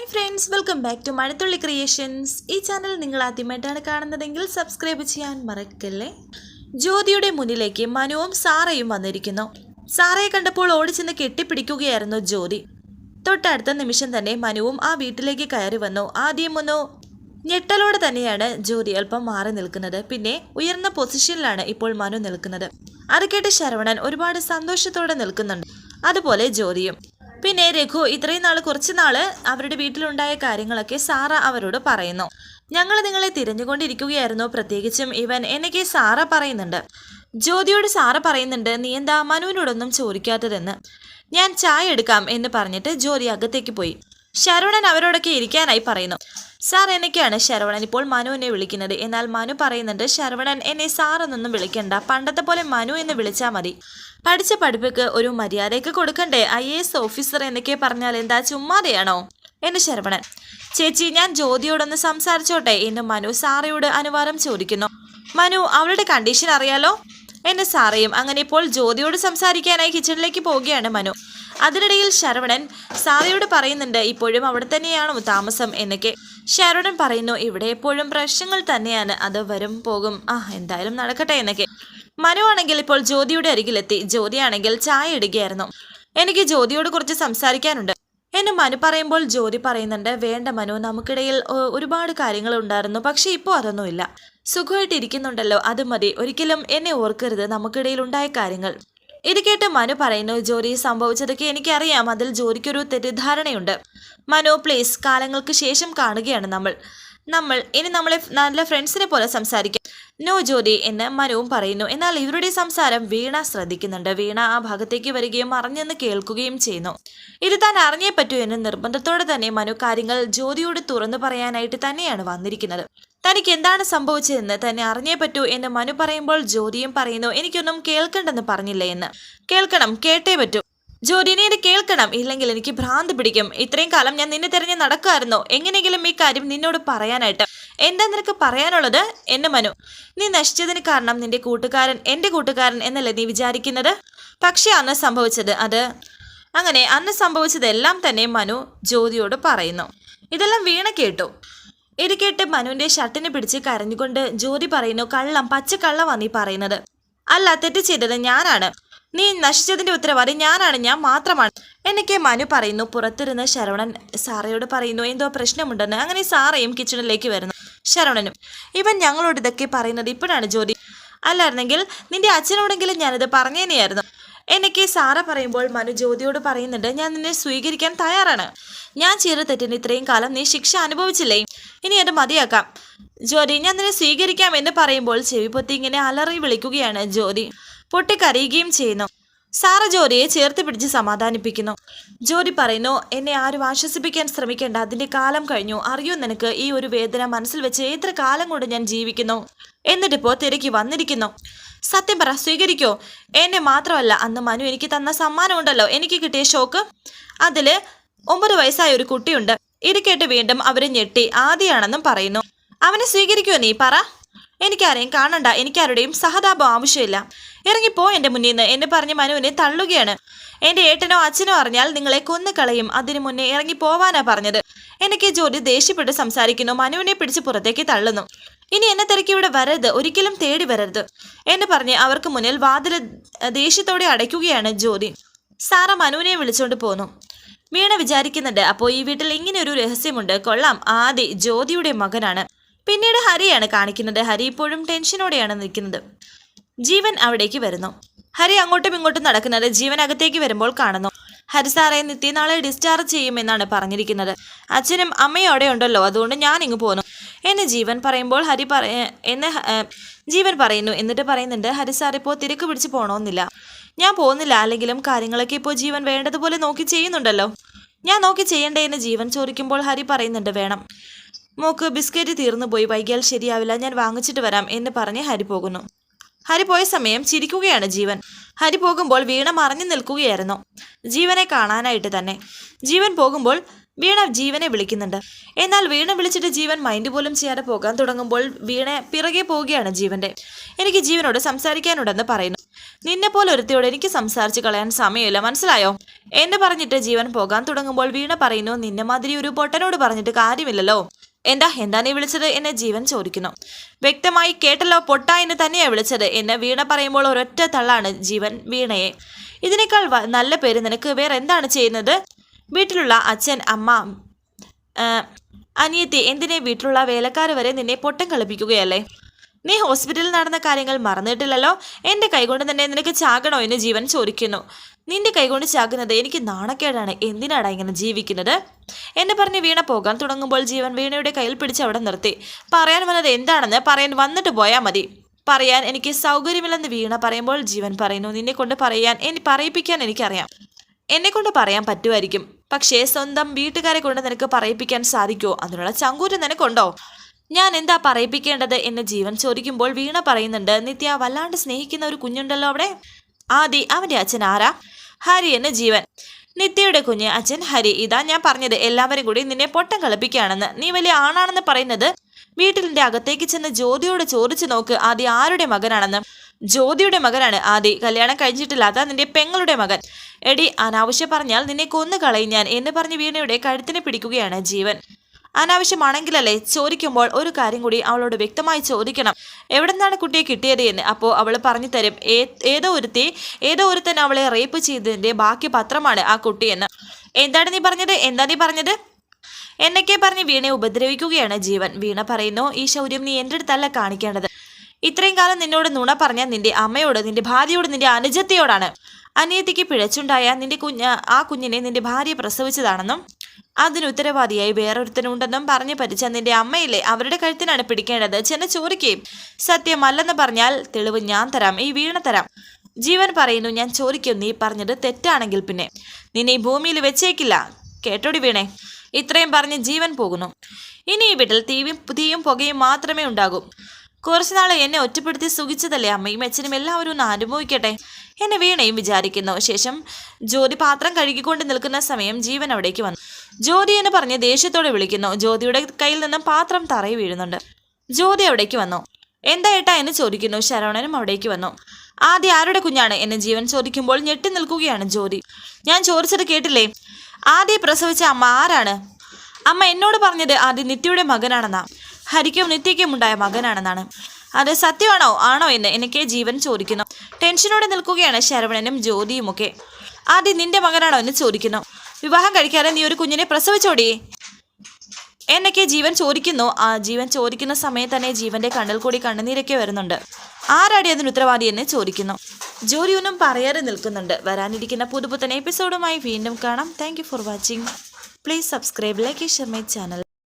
Hi friends welcome back to Mazhathulli creations ഈ channel നിങ്ങൾ ആദ്യമായിട്ടാണ് കാണുന്നതെങ്കിൽ സബ്സ്ക്രൈബ് ചെയ്യാൻ മറക്കല്ലേ? ജ്യോതിയുടെ മുന്നിലേക്ക് മനുവും സാറയും വന്നിരിക്കുന്നു. സാറയെ കണ്ടപ്പോൾ ഓടിച്ചെന്ന് കെട്ടിപ്പിടിക്കുകയായിരുന്നു ജ്യോതി. തൊട്ടടുത്ത നിമിഷം തന്നെ മനുവും ആ വീട്ടിലേക്ക് കയറി വന്നു. ആദ്യം വന്നു ഞെട്ടലോടെ തന്നെയാണ് ജ്യോതി അല്പം മാറി നിൽക്കുന്നത്. പിന്നെ ഉയർന്ന പൊസിഷനിലാണ് ഇപ്പോൾ മനു നിൽക്കുന്നത്. അത് കേട്ട് ശരവണൻ ഒരുപാട് സന്തോഷത്തോടെ നിൽക്കുന്നുണ്ട്. അതുപോലെ ജ്യോതിയും. പിന്നെ രഘു ഇത്രയും നാൾ കുറച്ച് നാൾ അവരുടെ വീട്ടിലുണ്ടായ കാര്യങ്ങളൊക്കെ സാറ അവരോട് പറയുന്നു. ഞങ്ങൾ നിങ്ങളെ തിരഞ്ഞുകൊണ്ടിരിക്കുകയായിരുന്നു. പ്രത്യേകിച്ചും ഇവൻ എന്നൊക്കെ സാറ പറയുന്നുണ്ട്. ജ്യോതിയോട് സാറ പറയുന്നുണ്ട് നീ എന്താ മനുവിനോടൊന്നും ചോദിക്കാത്തതെന്ന്. ഞാൻ ചായ എടുക്കാം എന്ന് പറഞ്ഞിട്ട് ജ്യോതി അകത്തേക്ക് പോയി. ശരവണൻ അവരോടൊക്കെ ഇരിക്കാനായി പറയുന്നു. സാർ എന്നൊക്കെയാണ് ശരവണൻ ഇപ്പോൾ മനുവിനെ വിളിക്കുന്നത്. എന്നാൽ മനു പറയുന്നുണ്ട് ശരവണൻ എന്നെ സാർ എന്നൊന്നും വിളിക്കണ്ട. പണ്ടത്തെ പോലെ മനു എന്ന് വിളിച്ചാൽ മതി. പഠിച്ച പഠിപ്പിക്ക് ഒരു മര്യാദയൊക്കെ കൊടുക്കണ്ടേ? ഐ എസ് ഓഫീസർ എന്നൊക്കെ പറഞ്ഞാൽ എന്താ ചുമ്മാതെയാണോ? എന്ന് ശരവണൻ. ചേച്ചി ഞാൻ ജ്യോതിയോടൊന്ന് സംസാരിച്ചോട്ടെ? എന്ന് മനു സാറയോട് അനുവാദം ചോദിക്കുന്നു. മനു അവളുടെ കണ്ടീഷൻ അറിയാലോ? എന്നെ സാറയും അങ്ങനെ ഇപ്പോൾ ജ്യോതിയോട് സംസാരിക്കാനായി കിച്ചണിലേക്ക് പോവുകയാണ് മനു. അതിനിടയിൽ ശരവണൻ സാറയോട് പറയുന്നുണ്ട് ഇപ്പോഴും അവിടെ തന്നെയാണോ താമസം എന്നൊക്കെ. ശരവണൻ പറയുന്നു ഇവിടെ എപ്പോഴും പ്രശ്നങ്ങൾ തന്നെയാണ്. അത് വരും പോകും. ആ എന്തായാലും നടക്കട്ടെ എന്നൊക്കെ. മനു ആണെങ്കിൽ ഇപ്പോൾ ജ്യോതിയുടെ അരികിലെത്തി. ജ്യോതിയാണെങ്കിൽ ചായ ഇടുകയായിരുന്നു. എനിക്ക് ജ്യോതിയോട് കുറച്ച് സംസാരിക്കാനുണ്ട്. എന്നെ മനു പറയുമ്പോൾ ജ്യോതി പറയുന്നുണ്ട് വേണ്ട മനു നമുക്കിടയിൽ ഒരുപാട് കാര്യങ്ങൾ ഉണ്ടായിരുന്നു. പക്ഷെ ഇപ്പോൾ അതൊന്നുമില്ല. സുഖമായിട്ടിരിക്കുന്നുണ്ടല്ലോ. അത് മതി. ഒരിക്കലും എന്നെ ഓർക്കരുത്. നമുക്കിടയിൽ ഉണ്ടായ കാര്യങ്ങൾ. ഇത് കേട്ട് മനു പറയുന്നു ജോലി സംഭവിച്ചതൊക്കെ എനിക്കറിയാം. അതിൽ ജോലിക്കൊരു തെറ്റിദ്ധാരണയുണ്ട്. മനു പ്ലീസ് കാലങ്ങൾക്ക് ശേഷം കാണുകയാണ് നമ്മൾ. നമ്മൾ ഇനി നമ്മളെ നല്ല ഫ്രണ്ട്സിനെ പോലെ സംസാരിക്കാം. നോ ജ്യോതി എന്ന് മനുവും പറയുന്നു. എന്നാൽ ഇവരുടെ സംസാരം വീണ ശ്രദ്ധിക്കുന്നുണ്ട്. വീണ ആ ഭാഗത്തേക്ക് വരികയും അറിഞ്ഞെന്ന് കേൾക്കുകയും ചെയ്യുന്നു. ഇത് താൻ അറിഞ്ഞേ പറ്റൂ എന്ന് നിർബന്ധത്തോടെ തന്നെ മനു കാര്യങ്ങൾ ജ്യോതിയോട് തുറന്നു പറയാനായിട്ട് തന്നെയാണ് വന്നിരിക്കുന്നത്. തനിക്ക് എന്താണ് സംഭവിച്ചതെന്ന് തന്നെ അറിഞ്ഞേ പറ്റൂ എന്ന് മനു പറയുമ്പോൾ ജ്യോതിയും പറയുന്നു എനിക്കൊന്നും കേൾക്കണ്ടെന്ന് പറഞ്ഞില്ലേ എന്ന്. കേൾക്കണം കേട്ടേ പറ്റൂ. ജ്യോതി നീ കേൾക്കണം ഇല്ലെങ്കിൽ എനിക്ക് ഭ്രാന്ത് പിടിക്കും. ഇത്രയും കാലം ഞാൻ നിന്നെ തിരഞ്ഞ് നടക്കുമായിരുന്നു. എങ്ങനെയെങ്കിലും ഈ കാര്യം നിന്നോട് പറയാനായിട്ട്. എന്താ നിനക്ക് പറയാനുള്ളത്? എന്നെ മനു. നീ നശിച്ചതിന് കാരണം നിന്റെ കൂട്ടുകാരൻ എന്റെ കൂട്ടുകാരൻ എന്നല്ലേ നീ വിചാരിക്കുന്നത്? പക്ഷേ അന്ന് സംഭവിച്ചത് അത്. അങ്ങനെ അന്ന് സംഭവിച്ചതെല്ലാം തന്നെ മനു ജ്യോതിയോട് പറയുന്നു. ഇതെല്ലാം വീണ കേട്ടു. ഇത് കേട്ട് മനുവിന്റെ ഷർട്ടിനെ പിടിച്ച് കരഞ്ഞുകൊണ്ട് ജ്യോതി പറയുന്നു കള്ളം പച്ചക്കള്ളമാ നീ പറയുന്നത്. അല്ല തെറ്റ് ചെയ്തത് ഞാനാണ്. നീ നശിച്ചതിന്റെ ഉത്തരവാദി ഞാനാണ് ഞാൻ മാത്രമാണ്. എന്നൊക്കെ മനു പറയുന്നു. പുറത്തിരുന്ന് ശരവണൻ സാറയോട് പറയുന്നു എന്തോ പ്രശ്നമുണ്ടെന്ന്. അങ്ങനെ സാറയും കിച്ചണിലേക്ക് വരുന്നു ശരവണനും. ഇവൻ ഞങ്ങളോട് ഇതൊക്കെ പറയുന്നത് ഇപ്പോഴാണ് ജ്യോതി. അല്ലായിരുന്നെങ്കിൽ നിന്റെ അച്ഛനോടെങ്കിലും ഞാനിത് പറഞ്ഞേനെയായിരുന്നു. എന്നൊക്കെ സാറ പറയുമ്പോൾ മനു ജ്യോതിയോട് പറയുന്നുണ്ട് ഞാൻ നിന്നെ സ്വീകരിക്കാൻ തയ്യാറാണ്. ഞാൻ ചെയ്ത തെറ്റിന് ഇത്രയും കാലം നീ ശിക്ഷ അനുഭവിച്ചില്ലേ? ഇനി അത് മതിയാക്കാം. ജ്യോതി ഞാൻ നിന്നെ സ്വീകരിക്കാം എന്ന് പറയുമ്പോൾ ചെവി പൊത്തി ഇങ്ങനെ അലറി വിളിക്കുകയാണ് ജ്യോതി. പൊട്ടിക്കരയുകയും ചെയ്യുന്നു. സാറ ജോലിയെ ചേർത്ത് പിടിച്ച് സമാധാനിപ്പിക്കുന്നു. ജോലി പറയുന്നു എന്നെ ആരും ആശ്വസിപ്പിക്കാൻ ശ്രമിക്കേണ്ട. അതിന്റെ കാലം കഴിഞ്ഞു. അറിയോ നിനക്ക്? ഈ ഒരു വേദന മനസ്സിൽ വെച്ച് എത്ര കാലം കൊണ്ട് ഞാൻ ജീവിക്കുന്നു? എന്നിട്ടിപ്പോ തിരക്കി വന്നിരിക്കുന്നു. സത്യം പറ സ്വീകരിക്കോ? എന്നെ മാത്രമല്ല അന്ന് മനു എനിക്ക് തന്ന സമ്മാനം ഉണ്ടല്ലോ എനിക്ക് കിട്ടിയ ഷോക്ക്? അതിൽ ഒമ്പത് വയസ്സായ ഒരു കുട്ടിയുണ്ട്. ഇത് കേട്ട് വീണ്ടും അവരെ ഞെട്ടി. ആദിയാണെന്നും പറയുന്നു. അവനെ സ്വീകരിക്കുമോ നീ? പറ. എനിക്കാരെയും കാണണ്ട എനിക്കാരുടെയും സഹതാപം ആവശ്യമില്ല. ഇറങ്ങിപ്പോ എന്റെ മുന്നിൽ നിന്ന് എന്നെ പറഞ്ഞ് മനുവിനെ തള്ളുകയാണ്. എന്റെ ഏട്ടനോ അച്ഛനോ അറിഞ്ഞാൽ നിങ്ങളെ കൊന്നുകളയും. അതിനു മുന്നേ ഇറങ്ങി പോവാനാ പറഞ്ഞത്. എനിക്ക് ജോലി ദേഷ്യപ്പെട്ട് സംസാരിക്കുന്നു. മനുവിനെ പിടിച്ച് പുറത്തേക്ക് തള്ളുന്നു. ഇനി എന്നെ തിരക്കി ഇവിടെ വരരുത്. ഒരിക്കലും തേടി വരരുത്. എന്ന് പറഞ്ഞ് അവർക്ക് മുന്നിൽ വാതിൽ ദേഷ്യത്തോടെ അടയ്ക്കുകയാണ് ജ്യോതി. സാറ മനുവിനെ വിളിച്ചുകൊണ്ട് പോന്നു. വീണ വിചാരിക്കുന്നുണ്ട്. അപ്പോൾ ഈ വീട്ടിൽ ഇങ്ങനെ ഒരു രഹസ്യമുണ്ട്. കൊള്ളാം. ആദി ജ്യോതിയുടെ മകനാണ്. പിന്നീട് ഹരിയാണ് കാണിക്കുന്നത്. ഹരി ഇപ്പോഴും ടെൻഷനോടെയാണ് നിൽക്കുന്നത്. ജീവൻ അവിടേക്ക് വരുന്നു. ഹരി അങ്ങോട്ടും ഇങ്ങോട്ടും നടക്കുന്നത് ജീവൻ അകത്തേക്ക് വരുമ്പോൾ കാണുന്നു. ഹരി സാറെ നിത്യ നാളെ ഡിസ്ചാർജ് ചെയ്യുമെന്നാണ് പറഞ്ഞിരിക്കുന്നത്. അച്ഛനും അമ്മയും അവിടെ ഉണ്ടല്ലോ അതുകൊണ്ട് ഞാൻ ഇങ്ങ് പോന്നു. എന്ന് ജീവൻ പറയുമ്പോൾ ഹരി പറ എന്ന് ജീവൻ പറയുന്നു. എന്നിട്ട് പറയുന്നുണ്ട് ഹരി സാർ ഇപ്പോൾ തിരക്ക് പിടിച്ച് പോകണമെന്നില്ല ഞാൻ പോകുന്നില്ല. അല്ലെങ്കിലും കാര്യങ്ങളൊക്കെ ഇപ്പോൾ ജീവൻ വേണ്ടതുപോലെ നോക്കി ചെയ്യുന്നുണ്ടല്ലോ. ഞാൻ നോക്കി ചെയ്യണ്ടേ എന്ന് ജീവൻ ചോദിക്കുമ്പോൾ ഹരി പറയുന്നുണ്ട് വേണം. മോക്ക് ബിസ്ക്കറ്റ് തീർന്നു പോയി വൈകിയാൽ ശരിയാവില്ല ഞാൻ വാങ്ങിച്ചിട്ട് വരാം എന്ന് പറഞ്ഞ് ഹരി പോകുന്നു. ഹരി പോയ സമയം ചിരിക്കുകയാണ് ജീവൻ. ഹരി പോകുമ്പോൾ വീണ മറഞ്ഞു നിൽക്കുകയായിരുന്നു. ജീവനെ കാണാനായിട്ട് തന്നെ. ജീവൻ പോകുമ്പോൾ വീണ ജീവനെ വിളിക്കുന്നുണ്ട്. എന്നാൽ വീണ വിളിച്ചിട്ട് ജീവൻ മൈൻഡ് പോലും ചെയ്യാതെ പോകാൻ തുടങ്ങുമ്പോൾ വീണ പിറകെ പോവുകയാണ് ജീവന്റെ. എനിക്ക് ജീവനോട് സംസാരിക്കാനുണ്ടെന്ന് പറയുന്നു. നിന്നെ പോലെ ഒരുത്തിയോട് എനിക്ക് സംസാരിച്ച് കളയാൻ സമയമില്ല. മനസ്സിലായോ? എന്നെ പറഞ്ഞിട്ട് ജീവൻ പോകാൻ തുടങ്ങുമ്പോൾ വീണ പറയുന്നു നിന്നെ മാതിരി ഒരു പൊട്ടനോട് പറഞ്ഞിട്ട് കാര്യമില്ലല്ലോ. എന്താ എന്താ നീ വിളിച്ചത്? എന്നെ ജീവൻ ചോദിക്കുന്നു. വ്യക്തമായി കേട്ടല്ലോ പൊട്ട എന്ന് തന്നെയാണ് വിളിച്ചത്. എന്നെ വീണ പറയുമ്പോൾ ഒരൊറ്റ തള്ളാണ് ജീവൻ വീണയെ. ഇതിനേക്കാൾ നല്ല പേര് നിനക്ക് വേറെ എന്താണ് ചെയ്യുന്നത്? വീട്ടിലുള്ള അച്ഛൻ അമ്മ അനിയത്തി എന്തിനെ വീട്ടിലുള്ള വേലക്കാർ വരെ നിന്നെ പൊട്ടം കളിപ്പിക്കുകയല്ലേ? നീ ഹോസ്പിറ്റലിൽ നടന്ന കാര്യങ്ങൾ മറന്നിട്ടില്ലല്ലോ? എന്റെ കൈകൊണ്ട് തന്നെ നിനക്ക് ചാകണോ എന്ന് ജീവൻ ചോദിക്കുന്നു. നിന്റെ കൈകൊണ്ട് ചാകുന്നത് എനിക്ക് നാണക്കേടാണ്. എന്തിനാടാ ഇങ്ങനെ ജീവിക്കുന്നത്? എന്നെ പറഞ്ഞ് വീണ പോകാൻ തുടങ്ങുമ്പോൾ ജീവൻ വീണയുടെ കയ്യിൽ പിടിച്ച് അവിടെ നിർത്തി. പറയാൻ വന്നത് എന്താണെന്ന് പറയാൻ വന്നിട്ട് പോയാൽ മതി. പറയാൻ എനിക്ക് സൗകര്യമില്ലെന്ന് വീണ പറയുമ്പോൾ ജീവൻ പറയുന്നു നിന്നെ കൊണ്ട് പറയാൻ എനി പറയിപ്പിക്കാൻ എനിക്കറിയാം. എന്നെ കൊണ്ട് പറയാൻ പറ്റുമായിരിക്കും. പക്ഷേ സ്വന്തം വീട്ടുകാരെ കൊണ്ട് നിനക്ക് പറയിപ്പിക്കാൻ സാധിക്കുമോ അതിനുള്ള ചങ്കൂറ്റം നിനക്കുണ്ടോ? ഞാൻ എന്താ പറയിപ്പിക്കേണ്ടത് എന്ന് ജീവൻ ചോദിക്കുമ്പോൾ വീണ പറയുന്നുണ്ട് നിത്യ വല്ലാണ്ട് സ്നേഹിക്കുന്ന ഒരു കുഞ്ഞുണ്ടല്ലോ അവിടെ? ആദി അവന്റെ അച്ഛൻ ആരാ? ഹരി എന്ന് ജീവൻ. നിത്യയുടെ കുഞ്ഞ് അച്ഛൻ ഹരി ഇതാ ഞാൻ പറഞ്ഞത്. എല്ലാവരും കൂടി നിന്നെ പൊട്ടം കളിപ്പിക്കുകയാണെന്ന്. നീ വലിയ ആണാണെന്ന് പറയുന്നത്? വീട്ടിലിന്റെ അകത്തേക്ക് ചെന്ന് ജ്യോതിയോട് ചോദിച്ചു നോക്ക്. ആദി ആരുടെ മകനാണെന്ന്? ജ്യോതിയുടെ മകനാണ് ആദി. കല്യാണം കഴിഞ്ഞിട്ടില്ലാത്ത നിന്റെ പെങ്ങളുടെ മകൻ. എടി അനാവശ്യം പറഞ്ഞാൽ നിന്നെ കൊന്നു കളയും ഞാൻ എന്ന് പറഞ്ഞ് വീണയുടെ കഴുത്തിനെ പിടിക്കുകയാണ് ജീവൻ. അനാവശ്യമാണെങ്കിലല്ലേ ചോദിക്കുമ്പോൾ ഒരു കാര്യം കൂടി അവളോട് വ്യക്തമായി ചോദിക്കണം. എവിടെ നിന്നാണ് കുട്ടിയെ കിട്ടിയത് എന്ന്. അപ്പോൾ അവൾ പറഞ്ഞു തരും ഏതോ ഒരുത്തി ഏതോ ഒരുത്തൻ അവളെ റേപ്പ് ചെയ്തതിന്റെ ബാക്കി പത്രമാണ് ആ കുട്ടിയെന്ന്. എന്താണ് നീ പറഞ്ഞത്? എന്താ നീ പറഞ്ഞത്? എന്നൊക്കെ പറഞ്ഞ് വീണയെ ഉപദ്രവിക്കുകയാണ് ജീവൻ. വീണ പറയുന്നു ഈ ശൗര്യം നീ എന്റെ അടുത്തല്ല കാണിക്കേണ്ടത്. ഇത്രയും കാലം നിന്നോട് നുണ പറഞ്ഞ നിന്റെ അമ്മയോട് നിന്റെ ഭാര്യയോട് നിന്റെ അനുജത്തിയോടാണ്. അനിയത്തിക്ക് പിഴച്ചുണ്ടായ നിന്റെ കുഞ്ഞ് ആ കുഞ്ഞിനെ നിന്റെ ഭാര്യ പ്രസവിച്ചതാണെന്നും അതിന് ഉത്തരവാദിയായി വേറൊരുത്തനുണ്ടെന്നും പറഞ്ഞു പരിച്ച നിന്റെ അമ്മയില്ലേ? അവരുടെ കഴുത്തിനാണ് പിടിക്കേണ്ടത്. ചെന്ന് ചോദിക്കുകയും സത്യമല്ലെന്ന് പറഞ്ഞാൽ തെളിവ് ഞാൻ തരാം. ഈ വീണ തരാം. ജീവൻ പറയുന്നു ഞാൻ ചോദിക്കും നീ പറഞ്ഞത് തെറ്റാണെങ്കിൽ പിന്നെ. നിന്നെ ഈ ഭൂമിയിൽ വെച്ചേക്കില്ല. കേട്ടോടി വീണേ. ഇത്രയും പറഞ്ഞ് ജീവൻ പോകുന്നു. ഇനി ഈ വീട്ടിൽ തീയും തീയും പുകയും മാത്രമേ ഉണ്ടാകൂ. കുറച്ചുനാൾ എന്നെ ഒറ്റപ്പെടുത്തി സുഖിച്ചതല്ലേ അമ്മയും അച്ഛനും എല്ലാവരും ഒന്ന് അനുഭവിക്കട്ടെ. എന്നെ വീണയും വിചാരിക്കുന്നു. ശേഷം ജ്യോതി പാത്രം കഴുകിക്കൊണ്ട് നിൽക്കുന്ന സമയം ജീവൻ അവിടേക്ക് വന്നു. ജ്യോതി എന്ന് പറഞ്ഞ് ദേഷ്യത്തോടെ വിളിക്കുന്നു. ജ്യോതിയുടെ കയ്യിൽ നിന്നും പാത്രം തറയി വീഴുന്നുണ്ട്. ജ്യോതി അവിടേക്ക് വന്നു. എന്താ ഏട്ടാ? എന്ന് ചോദിക്കുന്നു. ശരവണനും അവിടേക്ക് വന്നു. ആദ്യം ആരുടെ കുഞ്ഞാണ്? എന്നെ ജീവൻ ചോദിക്കുമ്പോൾ ഞെട്ടി നിൽക്കുകയാണ് ജ്യോതി. ഞാൻ ചോദിച്ചത് കേട്ടില്ലേ? ആദ്യം പ്രസവിച്ച അമ്മ ആരാണ്? അമ്മ എന്നോട് പറഞ്ഞത് ആദ്യം നിത്യയുടെ മകനാണെന്നാ. ഹരിക്കും നിത്യയ്ക്കും ഉണ്ടായ മകനാണെന്നാണ്. അത് സത്യമാണോ? ആണോ എന്ന് എനിക്ക് ജീവൻ ചോദിക്കുന്നു. ടെൻഷനോടെ നിൽക്കുകയാണ് ശരവണനും ജ്യോതിയും ഒക്കെ ആദ്യം നിന്റെ മകനാണോ? എന്ന് ചോദിക്കുന്നു. വിവാഹം കഴിക്കാതെ നീ ഒരു കുഞ്ഞിനെ പ്രസവിച്ചോടി? എന്നൊക്കെ ജീവൻ ചോദിക്കുന്നു. ആ ജീവൻ ചോദിക്കുന്ന സമയത്ത് തന്നെ ജീവന്റെ കണ്ണിൽ കൂടി കണ്ണുനീരൊക്കെ വരുന്നുണ്ട്. ആരാടി അതിന് ഉത്തരവാദി? എന്ന് ചോദിക്കുന്നു. ജോലിയൊന്നും പറയാതെ നിൽക്കുന്നുണ്ട്. വരാനിരിക്കുന്ന പുതുപുത്തൻ എപ്പിസോഡുമായി വീണ്ടും കാണാം. Thank for watching please subscribe like share my channel